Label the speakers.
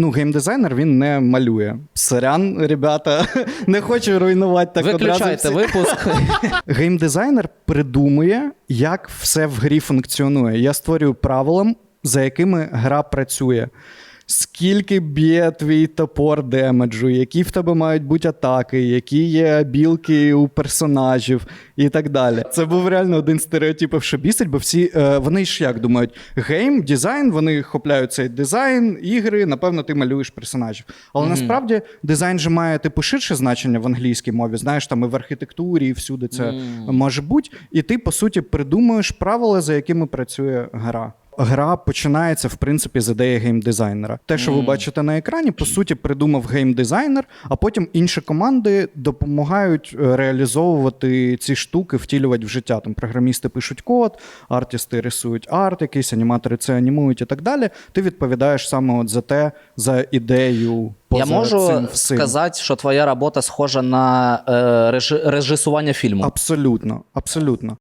Speaker 1: Ну, геймдизайнер він не малює. Сорян, ребята, не хочу руйнувати так одразу.
Speaker 2: Виключайте
Speaker 1: всі.
Speaker 2: випуск.
Speaker 1: Геймдизайнер придумує, як все в грі функціонує. Я створюю правила, за якими гра працює. Скільки б'є твій топор демеджу, які в тебе мають бути атаки, які є білки у персонажів і так далі. Це був реально один з стереотипів, що бісить, бо всі е, вони ж як думають, гейм, дизайн, вони хопляють цей дизайн, ігри, напевно, ти малюєш персонажів. Але насправді дизайн же має типу ширше значення в англійській мові. Знаєш, там і в архітектурі, і всюди це може бути. І ти, по суті, придумуєш правила, за якими працює гра. Гра починається в принципі з ідеї геймдизайнера. Те, що ви бачите на екрані, по суті, придумав геймдизайнер, а потім інші команди допомагають е, реалізовувати ці штуки, втілювати в життя. Там програмісти пишуть код, артисти рисують арт, якісь аніматори це анімують і так далі. Ти відповідаєш саме от за те, за ідею.
Speaker 2: Я можу
Speaker 1: цим всім.
Speaker 2: сказати, що твоя робота схожа на е, режисування фільму.
Speaker 1: Абсолютно, абсолютно.